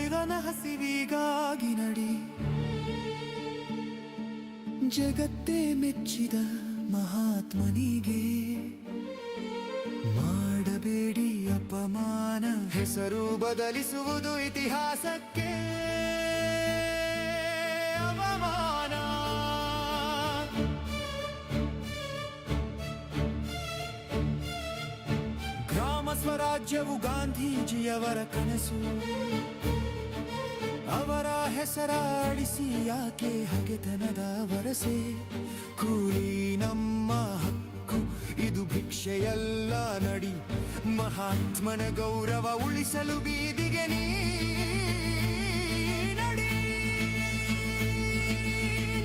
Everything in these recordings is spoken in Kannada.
ಬಡಿದನ ಹಸಿವಿಗಾಗಿ ನಡಿ. ಜಗತ್ತೇ ಮೆಚ್ಚಿದ ಮಹಾತ್ಮನಿಗೆ ಮಾಡಬೇಡಿ ಅಪಮಾನ. ಹೆಸರು ಬದಲಿಸುವುದು ಇತಿಹಾಸಕ್ಕೆ. ಸ್ವರಾಜ್ಯವು ಗಾಂಧೀಜಿಯವರ ಕನಸು. ಅವರ ಹೆಸರಾಡಿಸಿ ಯಾಕೆ ಹಗೆತನದ ವರಸೆ? ಕೂಲಿ ನಮ್ಮ ಹಕ್ಕು, ಇದು ಭಿಕ್ಷೆಯಲ್ಲ ನಡಿ. ಮಹಾತ್ಮನ ಗೌರವ ಉಳಿಸಲು ಬೀದಿಗೆ ನೀ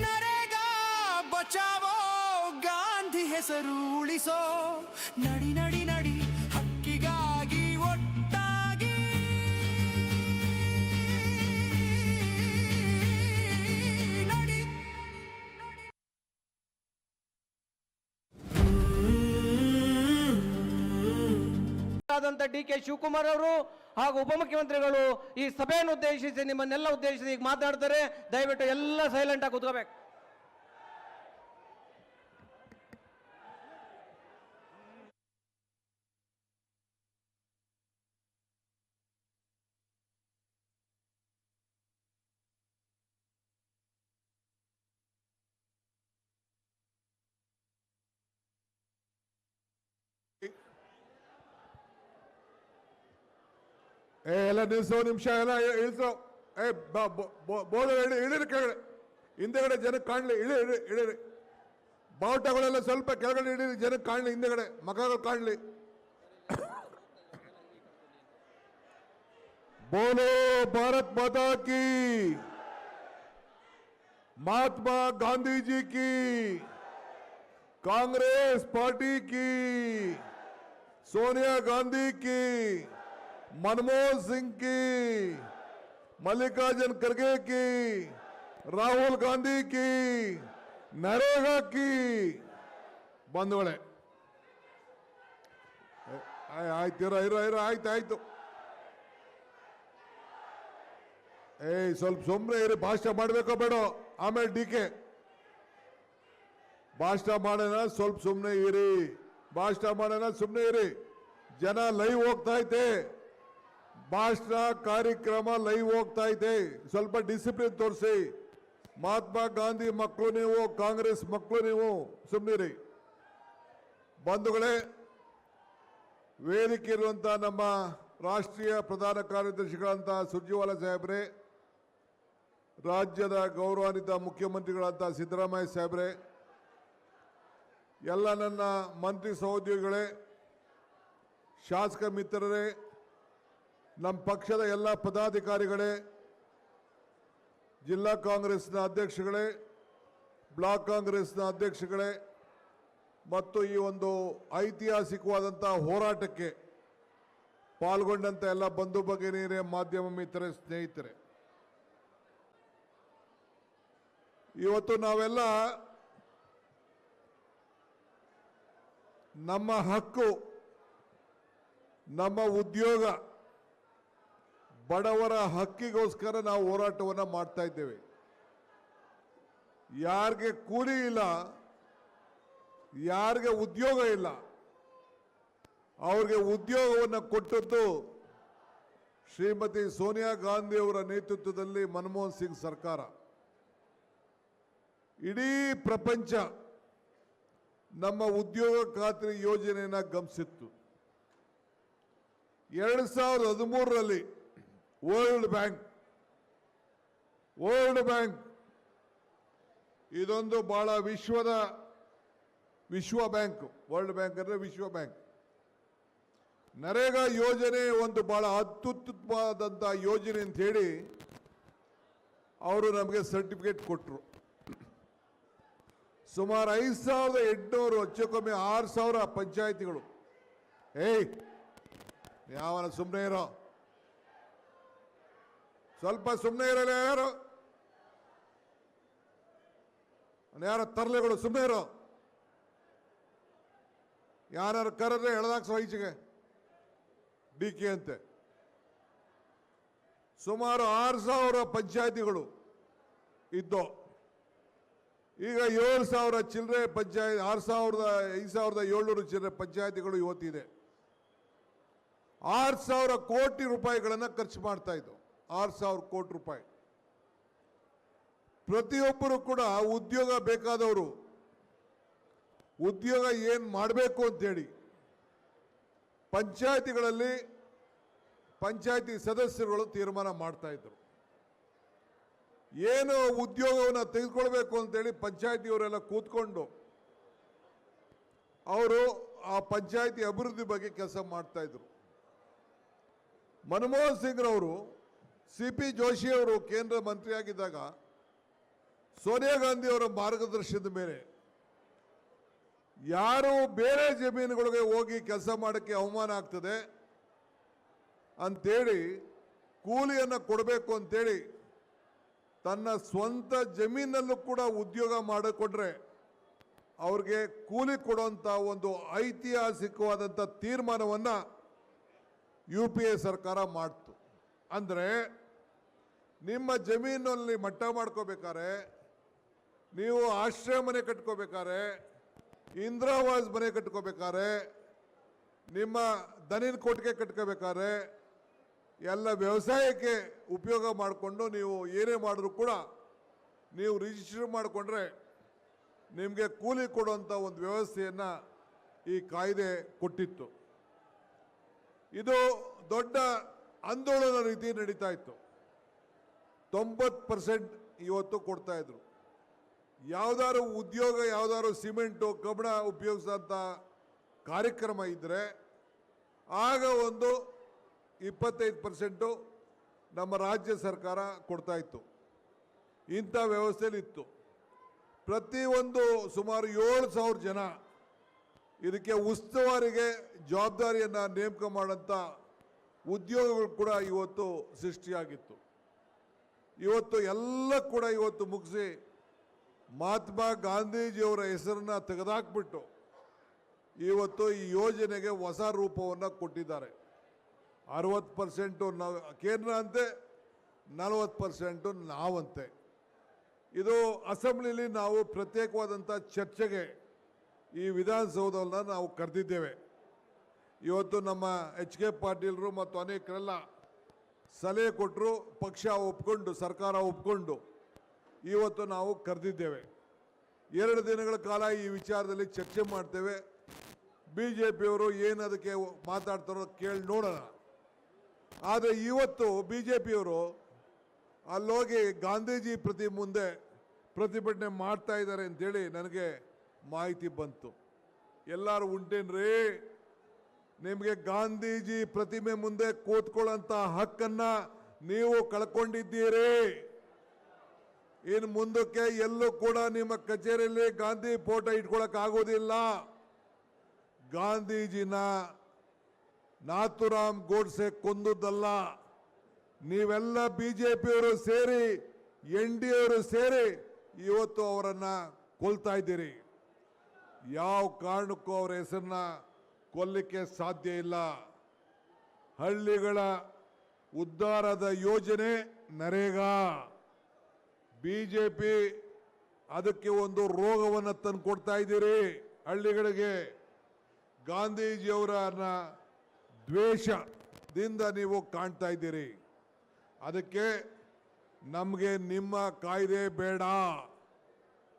ನರೇಗಾ, ಬಚಾವೋ, ಗಾಂಧಿ ಹೆಸರು ಉಳಿಸೋ. ನಡಿ ನಡಿ ಆದಂತ ಡಿ ಕೆ ಶಿವಕುಮಾರ್ ಅವರು ಹಾಗೂ ಉಪಮುಖ್ಯಮಂತ್ರಿಗಳು ಈ ಸಭೆಯನ್ನು ಉದ್ದೇಶಿಸಿ ನಿಮ್ಮನ್ನೆಲ್ಲ ಉದ್ದೇಶಿಸಿ ಈಗ ಮಾತಾಡ್ತಾರೆ ದಯವಿಟ್ಟು ಎಲ್ಲ ಸೈಲೆಂಟ್ ಆಗಿ ಕೂತ್ಕೋಬೇಕು. ಏ ಎಲ್ಲ ನಿಲ್ಸೋ ನಿಮಿಷ ಎಲ್ಲ ಇ- ಇಳಿಸೋ ಏ ಬ- ಬ- ಬ- ಬೋರ್ಡ್ ಇಳಿ ಇಳಿರಿ ಕೆಳಗಡೆ ಹಿಂದೆಗಡೆ ಜನಕ್ಕೆ ಕಾಣಲಿ ಇಳಿ ಇಳಿ ಇಳಿರಿ ಬಾವುಟಗಳೆಲ್ಲ ಸ್ವಲ್ಪ ಕೆಳಗಡೆ ಇಳಿರಿ ಜನಕ್ಕೆ ಕಾಣಲಿ ಹಿಂದೆಗಡೆ ಮಗಗಳು ಕಾಣಲಿ ಬೋಲೋ ಭಾರತ್ ಮಾತಾ ಕಿ महात्मा गांधी जी की कांग्रेस पार्टी की सोनिया गांधी की मनमोहन सिंह की मल्लिकार्जुन खड़गे की राहुल गांधी की नरेगा की ಬಂಧುಗಳೇ ಆಯ್- ಆಯ್ತು ಇರೋ ಇರೋ ಇರೋ ಆಯ್ತು ಆಯ್ತು ಏಯ್ ಸ್ವಲ್ಪ ಸುಮ್ಮನೆ ಇರಿ ಭಾಷಣ ಮಾಡಬೇಕೋ ಬೇಡ ಆಮೇಲೆ ಡಿ ಕೆ ಭಾಷಣ ಮಾಡೋಣ ಸ್ವಲ್ಪ ಸುಮ್ಮನೆ ಇರಿ ಭಾಷಣ ಮಾಡೋಣ ಸುಮ್ಮನೆ ಇರಿ ಜನ ಲೈವ್ ಹೋಗ್ತಾ ಐತೆ ಭಾಷಣ ಕಾರ್ಯಕ್ರಮ ಲೈವ್ ಹೋಗ್ತಾ ಇದೆ. ಸ್ವಲ್ಪ ಡಿಸಿಪ್ಲಿನ್ ತೋರಿಸಿ. ಮಹಾತ್ಮ ಗಾಂಧಿ ಮಕ್ಕಳು ನೀವು, ಕಾಂಗ್ರೆಸ್ ಮಕ್ಕಳು ನೀವು ಸುಮ್ಮನಿರಿ ಬಂಧುಗಳೇ, ವೇದಿಕೆ ಇರುವಂಥ ನಮ್ಮ ರಾಷ್ಟ್ರೀಯ ಪ್ರಧಾನ ಕಾರ್ಯದರ್ಶಿಗಳಂಥ ಸುರ್ಜಿವಾಲ ಸಾಹೇಬ್ರೆ, ರಾಜ್ಯದ ಗೌರವಾನ್ವಿತ ಮುಖ್ಯಮಂತ್ರಿಗಳಂತ ಸಿದ್ದರಾಮಯ್ಯ ಸಾಹೇಬ್ರೆ, ಎಲ್ಲ ನನ್ನ ಮಂತ್ರಿ ಸಹೋದ್ಯೋಗಿಗಳೇ, ಶಾಸಕ ಮಿತ್ರರೇ ನಮ್ಮ ಪಕ್ಷದ ಎಲ್ಲ ಪದಾಧಿಕಾರಿಗಳೇ, ಜಿಲ್ಲಾ ಕಾಂಗ್ರೆಸ್ನ ಅಧ್ಯಕ್ಷಗಳೇ, ಬ್ಲಾಕ್ ಕಾಂಗ್ರೆಸ್ನ ಅಧ್ಯಕ್ಷಗಳೇ, ಮತ್ತು ಈ ಒಂದು ಐತಿಹಾಸಿಕವಾದಂಥ ಹೋರಾಟಕ್ಕೆ ಪಾಲ್ಗೊಂಡಂಥ ಎಲ್ಲ ಬಂಧು ಬಗೆನೀರೇ ಮಾಧ್ಯಮ ಮಿತ್ರರೇ, ಸ್ನೇಹಿತರೆ. ಇವತ್ತು ನಾವೆಲ್ಲ ನಮ್ಮ ಹಕ್ಕು, ನಮ್ಮ ಉದ್ಯೋಗ ಬಡವರ ಹಕ್ಕಿಗೋಸ್ಕರ ನಾವು ಹೋರಾಟವನ್ನು ಮಾಡ್ತಾ ಇದ್ದೇವೆ. ಯಾರಿಗೆ ಕೂಲಿ ಇಲ್ಲ, ಯಾರಿಗೆ ಉದ್ಯೋಗ ಇಲ್ಲ, ಅವ್ರಿಗೆ ಉದ್ಯೋಗವನ್ನು ಕೊಟ್ಟದ್ದು ಶ್ರೀಮತಿ ಸೋನಿಯಾ ಗಾಂಧಿಯವರ ನೇತೃತ್ವದಲ್ಲಿ ಮನಮೋಹನ್ ಸಿಂಗ್ ಸರ್ಕಾರ. ಇಡೀ ಪ್ರಪಂಚ ನಮ್ಮ ಉದ್ಯೋಗ ಖಾತ್ರಿ ಯೋಜನೆಯನ್ನು ಗಮನಿಸಿತ್ತು. ಎರಡು ಸಾವಿರದ ಹದಿಮೂರರಲ್ಲಿ ವರ್ಲ್ಡ್ ಬ್ಯಾಂಕ್ ವರ್ಲ್ಡ್ ಬ್ಯಾಂಕ್ ಇದೊಂದು ಬಹಳ ವಿಶ್ವದ ವಿಶ್ವ ಬ್ಯಾಂಕ್. ವರ್ಲ್ಡ್ ಬ್ಯಾಂಕ್ ಅಂದ್ರೆ ವಿಶ್ವ ಬ್ಯಾಂಕ್. ನರೇಗಾ ಯೋಜನೆ ಒಂದು ಬಹಳ ಅತ್ಯುತ್ತಮವಾದಂಥ ಯೋಜನೆ ಅಂತ ಹೇಳಿ ಅವರು ನಮಗೆ ಸರ್ಟಿಫಿಕೇಟ್ ಕೊಟ್ಟರು ಸುಮಾರು ಐದು ಸಾವಿರದ ಎಂಟುನೂರು ಹೆಚ್ಚಕ್ಕೊಮ್ಮೆ ಆರು ಸಾವಿರ ಪಂಚಾಯಿತಿಗಳು. ಏಯ್ ಯಾವನ ಸುಮ್ಮನೆ ಇರೋ? ಸ್ವಲ್ಪ ಸುಮ್ಮನೆ ಇರಲ್ಲ ಯಾರು? ಯಾರ ತರಲೆಗಳು ಸುಮ್ಮನೆ ಇರೋ. ಯಾರು ಕರೆದ್ರೆ ಎಳ್ದಾಕ್ಸೋ ಈಚೆಗೆ. ಡಿ ಕೆ ಅಂತೆ. ಸುಮಾರು ಆರು ಸಾವಿರ ಪಂಚಾಯತಿಗಳು ಇದ್ದು. ಈಗ ಏಳು ಸಾವಿರ ಚಿಲ್ಲರೆ ಪಂಚಾಯತ್, ಆರು ಸಾವಿರದ ಐದು ಸಾವಿರದ ಏಳ್ನೂರು ಚಿಲ್ಲರೆ ಪಂಚಾಯತಿಗಳು ಇವತ್ತಿದೆ. ಆರು ಸಾವಿರ ಕೋಟಿ ರೂಪಾಯಿಗಳನ್ನು ಖರ್ಚು ಮಾಡ್ತಾ ಇದ್ದು. ಆರು ಸಾವಿರ ಕೋಟಿ ರೂಪಾಯಿ. ಪ್ರತಿಯೊಬ್ಬರು ಕೂಡ ಉದ್ಯೋಗ ಬೇಕಾದವರು, ಉದ್ಯೋಗ ಏನು ಮಾಡಬೇಕು ಅಂತೇಳಿ ಪಂಚಾಯತಿಗಳಲ್ಲಿ ಪಂಚಾಯತಿ ಸದಸ್ಯರುಗಳು ತೀರ್ಮಾನ ಮಾಡ್ತಾ ಇದ್ರು. ಏನು ಉದ್ಯೋಗವನ್ನು ತೆಗೆದುಕೊಳ್ಬೇಕು ಅಂತೇಳಿ ಪಂಚಾಯತಿಯವರೆಲ್ಲ ಕೂತ್ಕೊಂಡು ಅವರು ಆ ಪಂಚಾಯತಿ ಅಭಿವೃದ್ಧಿ ಬಗ್ಗೆ ಕೆಲಸ ಮಾಡ್ತಾ ಇದ್ರು. ಮನಮೋಹನ್ ಸಿಂಗ್ರವರು ಸಿ ಪಿ ಜೋಶಿ ಅವರು ಕೇಂದ್ರ ಮಂತ್ರಿಯಾಗಿದ್ದಾಗ ಸೋನಿಯಾ ಗಾಂಧಿಯವರ ಮಾರ್ಗದರ್ಶನದ ಮೇಲೆ ಯಾರು ಬೇರೆ ಜಮೀನುಗಳಿಗೆ ಹೋಗಿ ಕೆಲಸ ಮಾಡೋಕ್ಕೆ ಅವಮಾನ ಆಗ್ತದೆ ಅಂಥೇಳಿ ಕೂಲಿಯನ್ನು ಕೊಡಬೇಕು ಅಂತೇಳಿ ತನ್ನ ಸ್ವಂತ ಜಮೀನಲ್ಲೂ ಕೂಡ ಉದ್ಯೋಗ ಮಾಡಿಕೊಟ್ರೆ ಅವ್ರಿಗೆ ಕೂಲಿ ಕೊಡುವಂಥ ಒಂದು ಐತಿಹಾಸಿಕವಾದಂಥ ತೀರ್ಮಾನವನ್ನು ಯು ಪಿ ಎ ಸರ್ಕಾರ ಮಾಡ್ತು. ಅಂದರೆ ನಿಮ್ಮ ಜಮೀನಲ್ಲಿ ಮಟ್ಟ ಮಾಡ್ಕೋಬೇಕಾರೆ ನೀವು ಆಶ್ರಯ ಮನೆ ಕಟ್ಕೋಬೇಕಾರೆ ಇಂದಿರಾವಾಸ್ ಮನೆ ಕಟ್ಕೋಬೇಕಾರೆ ನಿಮ್ಮ ದನಿನ ಕೊಟ್ಟಿಗೆ ಕಟ್ಕೋಬೇಕಾದ್ರೆ ಎಲ್ಲ ವ್ಯವಸಾಯಕ್ಕೆ ಉಪಯೋಗ ಮಾಡಿಕೊಂಡು ನೀವು ಏನೇ ಮಾಡಿದ್ರು ಕೂಡ ನೀವು ರಿಜಿಸ್ಟರ್ ಮಾಡಿಕೊಂಡ್ರೆ ನಿಮಗೆ ಕೂಲಿ ಕೊಡುವಂಥ ಒಂದು ವ್ಯವಸ್ಥೆಯನ್ನು ಈ ಕಾಯ್ದೆ ಕೊಟ್ಟಿತ್ತು. ಇದು ದೊಡ್ಡ ಆಂದೋಲನ ರೀತಿ ನಡೀತಾ ಇತ್ತು. ತೊಂಬತ್ತು ಪರ್ಸೆಂಟ್ ಇವತ್ತು ಕೊಡ್ತಾ ಇದ್ರು. ಯಾವ್ದಾದ್ರು ಉದ್ಯೋಗ, ಯಾವ್ದಾದ್ರು ಸಿಮೆಂಟು, ಕಬ್ಬಣ ಉಪಯೋಗಿಸೋಂಥ ಕಾರ್ಯಕ್ರಮ ಇದ್ದರೆ ಆಗ ಒಂದು ಇಪ್ಪತ್ತೈದು ಪರ್ಸೆಂಟು ನಮ್ಮ ರಾಜ್ಯ ಸರ್ಕಾರ ಕೊಡ್ತಾ ಇತ್ತು. ಇಂಥ ವ್ಯವಸ್ಥೆಯಲ್ಲಿ ಇತ್ತು. ಪ್ರತಿಯೊಂದು ಸುಮಾರು ಏಳು ಸಾವಿರ ಜನ ಇದಕ್ಕೆ ಉಸ್ತುವಾರಿಗೆ ಜವಾಬ್ದಾರಿಯನ್ನು ನೇಮಕ ಮಾಡೋಂಥ ಉದ್ಯೋಗಗಳು ಕೂಡ ಇವತ್ತು ಸೃಷ್ಟಿಯಾಗಿತ್ತು. ಇವತ್ತು ಎಲ್ಲ ಕೂಡ ಇವತ್ತು ಮುಗಿಸಿ ಮಹಾತ್ಮ ಗಾಂಧೀಜಿಯವರ ಹೆಸರನ್ನ ತೆಗೆದಾಕ್ಬಿಟ್ಟು ಇವತ್ತು ಈ ಯೋಜನೆಗೆ ಹೊಸ ರೂಪವನ್ನು ಕೊಟ್ಟಿದ್ದಾರೆ. ಅರವತ್ತು ಪರ್ಸೆಂಟು ನಾವು ಕೇಂದ್ರ ಅಂತೆ, ನಲವತ್ತು ಪರ್ಸೆಂಟು ನಾವಂತೆ. ಇದು ಅಸೆಂಬ್ಲಿಲಿ ನಾವು ಪ್ರತ್ಯೇಕವಾದಂಥ ಚರ್ಚೆಗೆ ಈ ವಿಧಾನಸೌಧವನ್ನು ನಾವು ಕರೆದಿದ್ದೇವೆ. ಇವತ್ತು ನಮ್ಮ ಎಚ್ ಕೆ ಪಾಟೀಲರು ಮತ್ತು ಅನೇಕರೆಲ್ಲ ಸಲಹೆ ಕೊಟ್ಟರು ಪಕ್ಷ ಒಪ್ಕೊಂಡು, ಸರ್ಕಾರ ಒಪ್ಕೊಂಡು ಇವತ್ತು ನಾವು ಕರೆದಿದ್ದೇವೆ. ಎರಡು ದಿನಗಳ ಕಾಲ ಈ ವಿಚಾರದಲ್ಲಿ ಚರ್ಚೆ ಮಾಡ್ತೇವೆ. ಬಿ ಜೆ ಪಿಯವರು ಏನು ಅದಕ್ಕೆ ಮಾತಾಡ್ತಾರೋ ಕೇಳಿ ನೋಡೋಣ. ಆದರೆ ಇವತ್ತು ಬಿ ಜೆ ಪಿಯವರು ಅಲ್ಲೋಗಿ ಗಾಂಧೀಜಿ ಪ್ರತಿ ಮುಂದೆ ಪ್ರತಿಭಟನೆ ಮಾಡ್ತಾ ಇದ್ದಾರೆ ಅಂತೇಳಿ ನನಗೆ ಮಾಹಿತಿ ಬಂತು. ಎಲ್ಲರೂ ಉಂಟೇನ್ರಿ? ನಿಮಗೆ ಗಾಂಧೀಜಿ ಪ್ರತಿಮೆ ಮುಂದೆ ಕೂತ್ಕೊಳ್ಳೋಂಥ ಹಕ್ಕನ್ನ ನೀವು ಕಳ್ಕೊಂಡಿದ್ದೀರಿ. ಇನ್ನು ಮುಂದಕ್ಕೆ ಎಲ್ಲೂ ಕೂಡ ನಿಮ್ಮ ಕಚೇರಿಯಲ್ಲಿ ಗಾಂಧಿ ಫೋಟೋ ಇಟ್ಕೊಳಕ್ ಆಗೋದಿಲ್ಲ. ಗಾಂಧೀಜಿನ ನಾಥುರಾಮ್ ಗೋಡ್ಸೆ ಕೊಂದುದಲ್ಲ ನೀವೆಲ್ಲ ಬಿಜೆಪಿಯವರು ಸೇರಿ, ಎನ್ ಡಿ ಅವರು ಸೇರಿ ಇವತ್ತು ಅವರನ್ನ ಕೊಲ್ತಾ ಇದ್ದೀರಿ. ಯಾವ ಕಾರಣಕ್ಕೂ ಅವರ ಹೆಸರನ್ನ ಕೊಲ್ಲಿಕ್ಕೆ ಸಾಧ್ಯ ಇಲ್ಲ. ಹಳ್ಳಿಗಳ ಉದ್ಧಾರದ ಯೋಜನೆ ನರೇಗಾ. ಬಿಜೆಪಿ ಅದಕ್ಕೆ ಒಂದು ರೋಗವನ್ನು ತಂದು ಕೊಡ್ತಾ ಇದ್ದೀರಿ ಹಳ್ಳಿಗಳಿಗೆ. ಗಾಂಧೀಜಿಯವರನ್ನ ದ್ವೇಷದಿಂದ ನೀವು ಕಾಣ್ತಾ ಇದ್ದೀರಿ. ಅದಕ್ಕೆ ನಮಗೆ ನಿಮ್ಮ ಕಾಯ್ದೆ ಬೇಡ.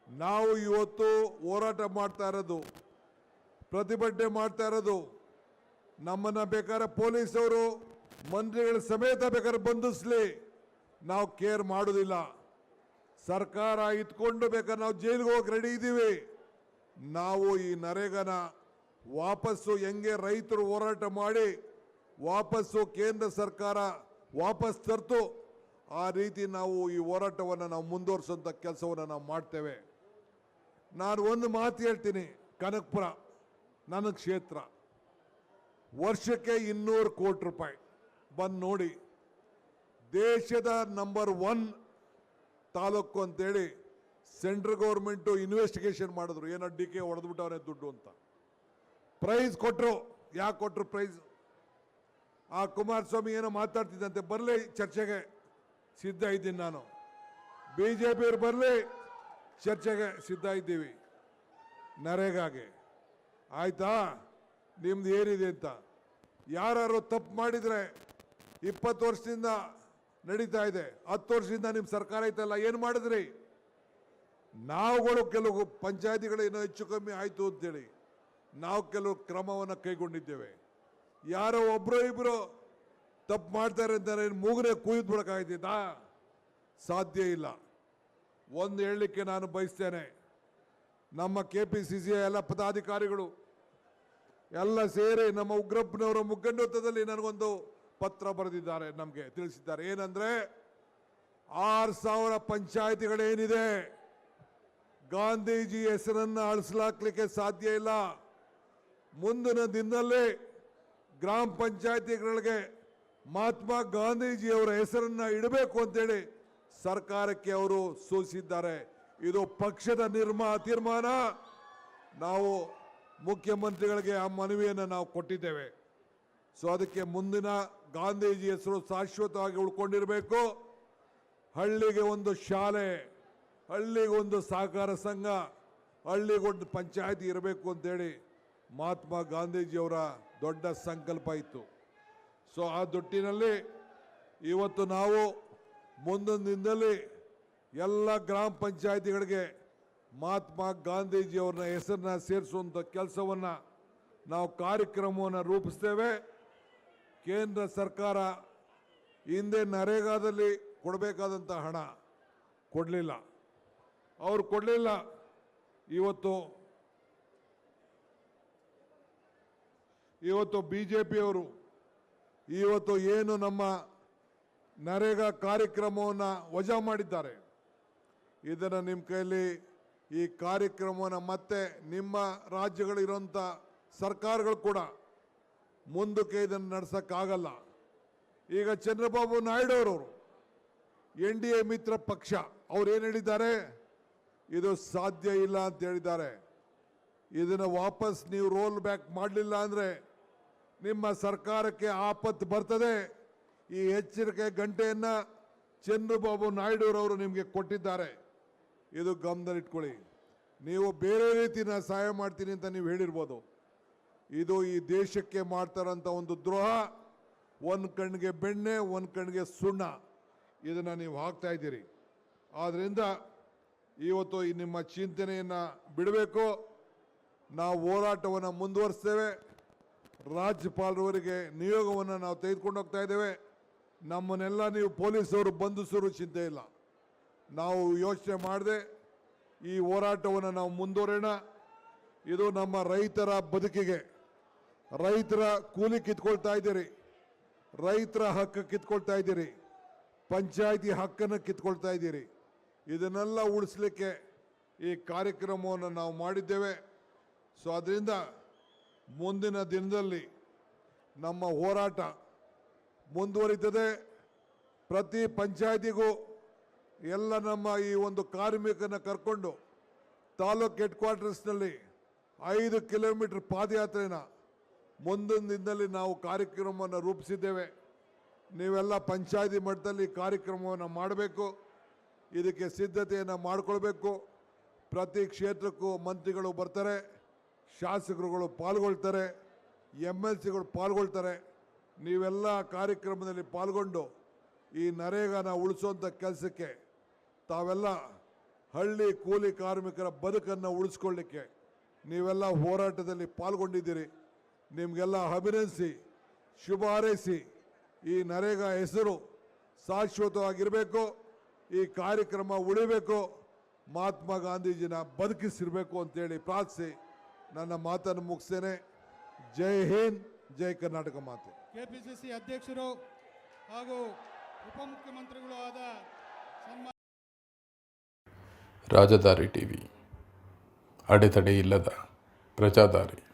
ನಾವು ಇವತ್ತು ಹೋರಾಟ ಮಾಡ್ತಾ ಇರೋದು ಪ್ರತಿಭಟನೆ ಮಾಡ್ತಾ ಇರೋದು. ನಮ್ಮನ್ನ ಬೇಕಾದ್ರೆ ಪೊಲೀಸವರು, ಮಂತ್ರಿಗಳ ಸಮೇತ ಬೇಕಾದ್ರೆ ಬಂಧಿಸ್ಲಿ. ನಾವು ಕೇರ್ ಮಾಡೋದಿಲ್ಲ. ಸರ್ಕಾರ ಇಟ್ಕೊಂಡು ಬೇಕಾದ್ರೆ ನಾವು ಜೈಲಿಗೆ ಹೋಗಿ ರೆಡಿ ಇದ್ದೀವಿ ನಾವು ಈ ನರೇಗನ ವಾಪಸ್ಸು ಹೆಂಗೆ ರೈತರು ಹೋರಾಟ ಮಾಡಿ, ವಾಪಸ್ಸು ಕೇಂದ್ರ ಸರ್ಕಾರ ವಾಪಸ್ ತರ್ತು, ಆ ರೀತಿ ನಾವು ಈ ಹೋರಾಟವನ್ನು ನಾವು ಮುಂದುವರಿಸುವಂಥ ಕೆಲಸವನ್ನು ನಾವು ಮಾಡ್ತೇವೆ. ನಾನು ಒಂದು ಮಾತು ಹೇಳ್ತೀನಿ, ಕನಕಪುರ. ನನ್ನ ಕ್ಷೇತ್ರ. ವರ್ಷಕ್ಕೆ ಇನ್ನೂರು ಕೋಟಿ ರೂಪಾಯಿ. ಬಂದು ನೋಡಿ. ದೇಶದ ನಂಬರ್ ಒನ್ ತಾಲೂಕು ಅಂತೇಳಿ ಸೆಂಟ್ರಲ್ ಗೌರ್ಮೆಂಟು ಇನ್ವೆಸ್ಟಿಗೇಷನ್ ಮಾಡಿದ್ರು. ಏನೋ ಡಿ ಕೆ ಹೊಡೆದ್ಬಿಟ್ಟವ್ರೆ ದುಡ್ಡು ಅಂತ. ಪ್ರೈಸ್ ಕೊಟ್ಟರು ಯಾಕೆ ಕೊಟ್ಟರು ಪ್ರೈಸ್ ಆ ಕುಮಾರಸ್ವಾಮಿ ಏನೋ ಮಾತಾಡ್ತಿದ್ದಂತೆ. ಬರಲಿ ಚರ್ಚೆಗೆ. ಸಿದ್ಧ ಇದ್ದೀನಿ ನಾನು. ಬಿ ಜೆ ಪಿಯವ್ರು ಬರಲಿ ಚರ್ಚೆಗೆ ಸಿದ್ಧ ಇದ್ದೀವಿ. ನರೇಗಾಗೆ. ಆಯ್ತಾ? ನಿಮ್ದು ಏನಿದೆ ಅಂತ? ಯಾರು ತಪ್ಪು ಮಾಡಿದರೆ ಇಪ್ಪತ್ತು ವರ್ಷದಿಂದ ನಡೀತಾ ಇದೆ. ಹತ್ತು ವರ್ಷದಿಂದ ನಿಮ್ಮ ಸರ್ಕಾರ ಐತಲ್ಲ ಏನು ಮಾಡಿದ್ರಿ? ನಾವುಗಳು ಕೆಲವು ಪಂಚಾಯತಿಗಳು ಏನೋ ಹೆಚ್ಚು ಕಮ್ಮಿ ಆಯಿತು ಅಂತೇಳಿ ನಾವು ಕೆಲವು ಕ್ರಮವನ್ನು ಕೈಗೊಂಡಿದ್ದೇವೆ. ಯಾರೋ ಒಬ್ಬರು ಇಬ್ಬರು ತಪ್ಪು ಮಾಡ್ತಾರೆ ಅಂತಾರೆ ಮೂಗನೆ ಕುಯ್ದು ಬಿಡೋಕ್ಕಾಗ್ತಿದ್ದಾ ಸಾಧ್ಯ ಇಲ್ಲ. ಒಂದು ಹೇಳಲಿಕ್ಕೆ ನಾನು ಬಯಸ್ತೇನೆ. ನಮ್ಮ ಕೆ ಪಿ ಸಿ ಸಿ ಎಲ್ಲ ಪದಾಧಿಕಾರಿಗಳು ಎಲ್ಲ ಸೇರಿ ನಮ್ಮ ಉಗ್ರಪ್ಪನವರ ಮುಖಂಡತ್ವದಲ್ಲಿ ನನಗೊಂದು ಪತ್ರ ಬರೆದಿದ್ದಾರೆ, ನಮಗೆ ತಿಳಿಸಿದ್ದಾರೆ. ಏನಂದ್ರೆ, ಆರು ಸಾವಿರ ಪಂಚಾಯತಿಗಳೇನಿದೆ, ಗಾಂಧೀಜಿ ಹೆಸರನ್ನು ಅಳಿಸ್ಲಾಕ್ಲಿಕ್ಕೆ ಸಾಧ್ಯ ಇಲ್ಲ. ಮುಂದಿನ ದಿನದಲ್ಲಿ ಗ್ರಾಮ ಪಂಚಾಯತಿಗಳಿಗೆ ಮಹಾತ್ಮ ಗಾಂಧೀಜಿಯವರ ಹೆಸರನ್ನು ಇಡಬೇಕು ಅಂತೇಳಿ ಸರ್ಕಾರಕ್ಕೆ ಅವರು ಸೂಚಿಸಿದ್ದಾರೆ. ಇದು ಪಕ್ಷದ ನಿರ್ಮಾ ತೀರ್ಮಾನ. ನಾವು ಮುಖ್ಯಮಂತ್ರಿಗಳಿಗೆ ಆ ಮನವಿಯನ್ನು ನಾವು ಕೊಟ್ಟಿದ್ದೇವೆ. ಸೊ ಅದಕ್ಕೆ ಮುಂದಿನ ಗಾಂಧೀಜಿ ಹೆಸರು ಶಾಶ್ವತವಾಗಿ ಉಳ್ಕೊಂಡಿರಬೇಕು. ಹಳ್ಳಿಗೆ ಒಂದು ಶಾಲೆ, ಹಳ್ಳಿಗೆ ಒಂದು ಸಹಕಾರ ಸಂಘ ಹಳ್ಳಿಗೊಂದು ಪಂಚಾಯತಿ ಇರಬೇಕು ಅಂತೇಳಿ ಮಹಾತ್ಮ ಗಾಂಧೀಜಿಯವರ ದೊಡ್ಡ ಸಂಕಲ್ಪ ಇತ್ತು. ಸೊ ಆ ದೊಟ್ಟಿನಲ್ಲಿ ಇವತ್ತು ನಾವು ಮುಂದಿನ ದಿನದಲ್ಲಿ ಎಲ್ಲ ಗ್ರಾಮ ಪಂಚಾಯತಿಗಳಿಗೆ ಮಹಾತ್ಮ ಗಾಂಧೀಜಿಯವ್ರನ್ನ ಹೆಸರನ್ನ ಸೇರಿಸುವಂಥ ಕೆಲಸವನ್ನು ನಾವು ಕಾರ್ಯಕ್ರಮವನ್ನು ರೂಪಿಸ್ತೇವೆ. ಕೇಂದ್ರ ಸರ್ಕಾರ ಹಿಂದೆ ನರೇಗಾದಲ್ಲಿ ಕೊಡಬೇಕಾದಂಥ ಹಣ ಕೊಡಲಿಲ್ಲ. ಅವರು ಕೊಡಲಿಲ್ಲ. ಇವತ್ತು ಇವತ್ತು ಬಿ ಜೆ ಪಿಯವರು ಇವತ್ತು ಏನು ನಮ್ಮ ನರೇಗಾ ಕಾರ್ಯಕ್ರಮವನ್ನು ವಜಾ ಮಾಡಿದ್ದಾರೆ. ಇದನ್ನು ನಿಮ್ಮ ಕೈಯಲ್ಲಿ ಈ ಕಾರ್ಯಕ್ರಮವನ್ನು ಮತ್ತೆ ನಿಮ್ಮ ರಾಜ್ಯಗಳಿರುವಂಥ ಸರ್ಕಾರಗಳು ಕೂಡ ಮುಂದಕ್ಕೆ ಇದನ್ನು ನಡೆಸೋಕ್ಕಾಗಲ್ಲ ಈಗ ಚಂದ್ರಬಾಬು ನಾಯ್ಡು ಅವರು ಎನ್ ಡಿ ಎ ಮಿತ್ರ ಪಕ್ಷ, ಅವ್ರು ಏನು ಹೇಳಿದ್ದಾರೆ? ಇದು ಸಾಧ್ಯ ಇಲ್ಲ ಅಂತ ಹೇಳಿದ್ದಾರೆ. ಇದನ್ನು ವಾಪಸ್ ನೀವು ರೋಲ್ ಬ್ಯಾಕ್ ಮಾಡಲಿಲ್ಲ ಅಂದರೆ ನಿಮ್ಮ ಸರ್ಕಾರಕ್ಕೆ ಆಪತ್ತು ಬರ್ತದೆ. ಈ ಎಚ್ಚರಿಕೆ ಗಂಟೆಯನ್ನು ಚಂದ್ರಬಾಬು ನಾಯ್ಡುರವರು ನಿಮಗೆ ಕೊಟ್ಟಿದ್ದಾರೆ. ಇದು ಗಮನದಲ್ಲಿಟ್ಕೊಳ್ಳಿ ನೀವು ಬೇರೆ ರೀತಿ ನಾನು ಸಹಾಯ ಮಾಡ್ತೀನಿ ಅಂತ ನೀವು ಹೇಳಿರ್ಬೋದು. ಇದು ಈ ದೇಶಕ್ಕೆ ಮಾಡ್ತಾರಂಥ ಒಂದು ದ್ರೋಹ, ಒಂದು ಕಣ್ಣಿಗೆ ಬೆಣ್ಣೆ, ಒಂದು ಕಣ್ಣಿಗೆ ಸುಣ್ಣ. ಇದನ್ನು ನೀವು ಹಾಕ್ತಾ ಇದ್ದೀರಿ. ಆದ್ದರಿಂದ ಇವತ್ತು ಈ ನಿಮ್ಮ ಚಿಂತನೆಯನ್ನು ಬಿಡಬೇಕು. ನಾವು ಹೋರಾಟವನ್ನು ಮುಂದುವರಿಸ್ತೇವೆ. ರಾಜ್ಯಪಾಲರವರಿಗೆ ನಿಯೋಗವನ್ನು ನಾವು ತೆಗೆದುಕೊಂಡು ಹೋಗ್ತಾ ಇದ್ದೇವೆ. ನಮ್ಮನ್ನೆಲ್ಲ ನೀವು ಪೊಲೀಸರು, ಬಂಧಿಸೋರು ಚಿಂತೆ ಇಲ್ಲ. ನಾವು ಯೋಚನೆ ಮಾಡದೆ ಈ ಹೋರಾಟವನ್ನು ನಾವು ಮುಂದುವರೋಣ ಇದು ನಮ್ಮ ರೈತರ ಬದುಕಿಗೆ. ರೈತರ ಕೂಲಿ ಕಿತ್ಕೊಳ್ತಾ ಇದ್ದೀರಿ. ರೈತರ ಹಕ್ಕು ಕಿತ್ಕೊಳ್ತಾ ಇದ್ದೀರಿ. ಪಂಚಾಯಿತಿ ಹಕ್ಕನ್ನು ಕಿತ್ಕೊಳ್ತಾ ಇದ್ದೀರಿ. ಇದನ್ನೆಲ್ಲ ಉಳಿಸ್ಲಿಕ್ಕೆ ಈ ಕಾರ್ಯಕ್ರಮವನ್ನು ನಾವು ಮಾಡಿದ್ದೇವೆ. ಸೊ ಅದರಿಂದ ಮುಂದಿನ ದಿನದಲ್ಲಿ ನಮ್ಮ ಹೋರಾಟ ಮುಂದುವರಿತದೆ. ಪ್ರತಿ ಪಂಚಾಯತಿಗೂ ಎಲ್ಲ ನಮ್ಮ ಈ ಒಂದು ಕಾರ್ಮಿಕನ ಕರ್ಕೊಂಡು ತಾಲೂಕ್ ಹೆಡ್ ಕ್ವಾರ್ಟರ್ಸ್ನಲ್ಲಿ ಐದು ಕಿಲೋಮೀಟರ್ ಪಾದಯಾತ್ರೆನ ಮುಂದಿನ ದಿನದಲ್ಲಿ ನಾವು ಕಾರ್ಯಕ್ರಮವನ್ನು ರೂಪಿಸಿದ್ದೇವೆ. ನೀವೆಲ್ಲ ಪಂಚಾಯತಿ ಮಟ್ಟದಲ್ಲಿ ಕಾರ್ಯಕ್ರಮವನ್ನು ಮಾಡಬೇಕು. ಇದಕ್ಕೆ ಸಿದ್ಧತೆಯನ್ನು ಮಾಡಿಕೊಳ್ಬೇಕು. ಪ್ರತಿ ಕ್ಷೇತ್ರಕ್ಕೂ ಮಂತ್ರಿಗಳು ಬರ್ತಾರೆ, ಶಾಸಕರುಗಳು ಪಾಲ್ಗೊಳ್ತಾರೆ ಎಂ ಎಲ್ ಸಿಗಳು ಪಾಲ್ಗೊಳ್ತಾರೆ. ನೀವೆಲ್ಲ ಕಾರ್ಯಕ್ರಮದಲ್ಲಿ ಪಾಲ್ಗೊಂಡು ಈ ನರೇಗಾನ ಉಳಿಸುವಂಥ ಕೆಲಸಕ್ಕೆ ತಾವೆಲ್ಲ ಹಳ್ಳಿ ಕೂಲಿ ಕಾರ್ಮಿಕರ ಬದುಕನ್ನು ಉಳಿಸ್ಕೊಳ್ಳಿಕ್ಕೆ ನೀವೆಲ್ಲ ಹೋರಾಟದಲ್ಲಿ ಪಾಲ್ಗೊಂಡಿದ್ದೀರಿ. ನಿಮಗೆಲ್ಲ ಅಭಿನಂದಿಸಿ ಶುಭ ಹಾರೈಸಿ ಈ ನರೇಗಾ ಹೆಸರು ಶಾಶ್ವತವಾಗಿರಬೇಕು, ಈ ಕಾರ್ಯಕ್ರಮ ಉಳಿಬೇಕು, ಮಹಾತ್ಮ ಗಾಂಧೀಜಿನ ಬದುಕಿಸಿರಬೇಕು ಅಂತೇಳಿ ಪ್ರಾರ್ಥಿಸಿ. ನನ್ನ ಮಾತನ್ನು ಮುಗಿಸ್ತೇನೆ. ಜೈ ಹಿಂದ್, ಜೈ ಕರ್ನಾಟಕ ಮಾತೆ. ಕೆಪಿಸಿಸಿ ಅಧ್ಯಕ್ಷರು ಹಾಗೂ ಉಪಮುಖ್ಯಮಂತ್ರಿಗಳು ಆದ ರಾಜದಾರಿ ಟಿವಿ. ಅಡೆತಡೆ ಇಲ್ಲದ ಪ್ರಜಾದಾರಿ.